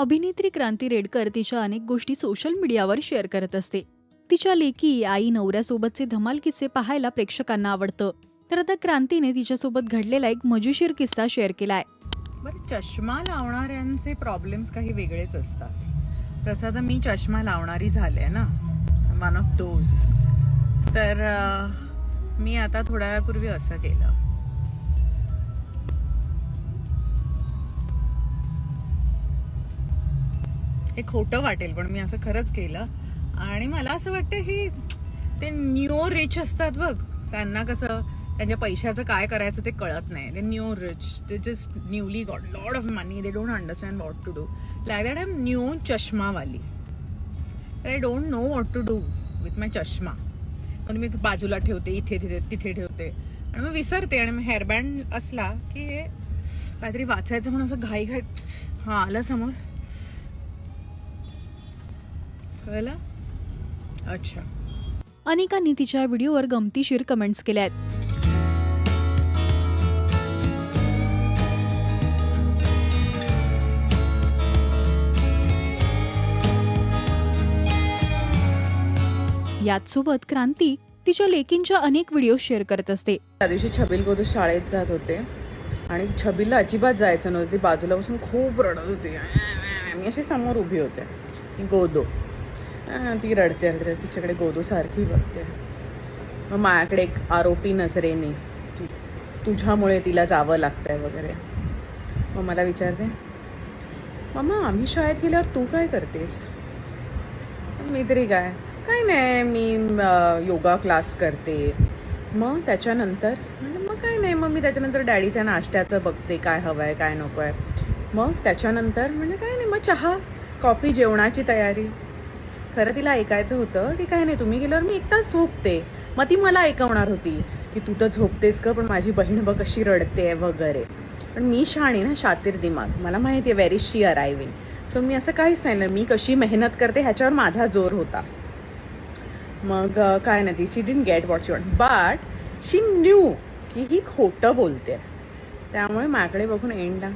अभिनेत्री क्रांती रेडकर तिच्या अनेक गोष्टी सोशल मीडियावर शेअर करत असते. तिच्या लेकी आई नवऱ्यासोबतचे धमाल किस्से पाहायला प्रेक्षकांना आवडतं. तर आता क्रांतीने तिच्यासोबत घडलेला एक मजेशीर किस्सा शेअर केलाय. बरं चष्मा लावणाऱ्यांचे प्रॉब्लेम्स काही वेगळेच असतात. तसं तर मी चष्मा लावणारी झाले ना. वन ऑफ दोज तर मी आता थोड्या वेळापूर्वी असं केलं. हे खोटं वाटेल पण मी असं खरंच केलं. आणि मला असं वाटतं ही ते न्यू रिच असतात बघ. त्यांना कसं त्यांच्या पैशाचं काय करायचं ते कळत नाही. दे न्यू रिच ते just newly got lot of money they don't understand what to do like that am new चष्मावाली. I don't know what to do with my चष्मा. पण मी बाजूला ठेवते इथे तिथे तिथे ठेवते. आणि मग विसरते. आणि मग हेअरबँड असला की हे काहीतरी वाचायचं म्हणून असं घाई घाई हां आलं समोर. कळलं अच्छा. अनेकांनी तिच्या व्हिडिओवर गमतीशीर कमेंट्स केल्या आहेत याचसोबत क्रांती तिच्या लेकींच्या अनेक व्हिडिओ शेअर करत असते. त्या दिवशी छबिल गोदू शाळेत जात होते आणि छबिलला अजिबात जायचं नव्हतं. ती बाजूला बसून खूप रडत होती. मी अशी समोर उभी होते. गोदो. ती रडते रडते तिच्याकडे गोदूसारखी बघते. मग माझ्याकडे एक आरोपी नजरेने की तुझ्यामुळे तिला जावं लागतंय वगैरे. मग मला विचारते मम्मा आम्ही शाळेत गेल्यावर तू काय करतेस? मी तरी काय? काय नाही मी योगा क्लास करते. मग त्याच्यानंतर म्हणजे मग काय नाही मग मी त्याच्यानंतर डॅडीच्या नाश्त्याचं बघते काय हवं आहे काय नको आहे मग त्याच्यानंतर म्हणजे काय नाही मग चहा कॉफी जेवणाची तयारी. खरं तिला ऐकायचं होतं की काय नाही तुम्ही गेल्यावर मी एकदा झोपते. मग ती मला ऐकवणार होती की तू तर झोपतेस का पण माझी बहीण बघ कशी रडते वगैरे. पण मी शाणी ना शातीर दिमाग. मला माहिती आहे व्हेरी शी अरायविंग सो मी असं काहीच नाही ना मी कशी मेहनत करते ह्याच्यावर माझा जोर होता. मग काय नाही she didn't get what she want but she knew की ही खोटं बोलते. त्यामुळे माझ्याकडे बघून एंडला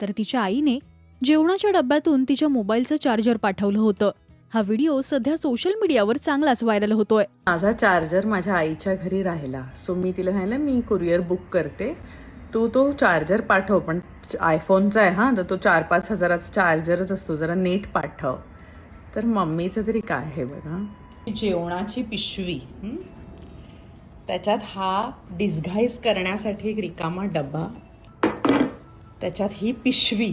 तर तिच्या आईने जेवणाच्या डब्यातून तिच्या मोबाईलचं चार्जर पाठवलं होतं. हा व्हिडिओ सध्या सोशल मीडियावर चांगलाच व्हायरल होतोय. माझा चार्जर माझ्या आईच्या घरी राहिला. सो मी तिला सांगितलं मी कुरिअर बुक करते. तू तो चार्जर पाठव पण आयफोनचा आहे हा तर तो चार पाच हजाराचा चार्जरच असतो. जरा नीट पाठव. तर मम्मीचं तरी काय आहे बघा. जेवणाची पिशवी? त्याच्यात हा डिस्घाईज करण्यासाठी एक रिकामा डबा त्याच्यात ही पिशवी.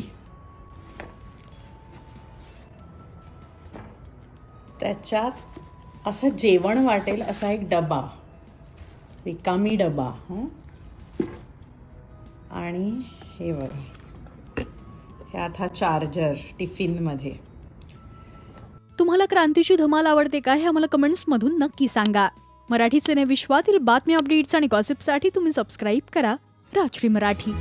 त्याच्यात असं जेवण वाटेल असा एक डबा. रिकामी डबा हं? आणि हे बघा. ह्यात हा चार्जर टिफिनमध्ये. तुम्हाला क्रांतीची धमाल आवडते का? हे आम्हाला कमेंट्समधून नक्की सांगा. मराठी सिने विश्वातील बातमी अपडेट्स आणि गॉसिपसाठी तुम्ही सबस्क्राईब करा राजश्री मराठी.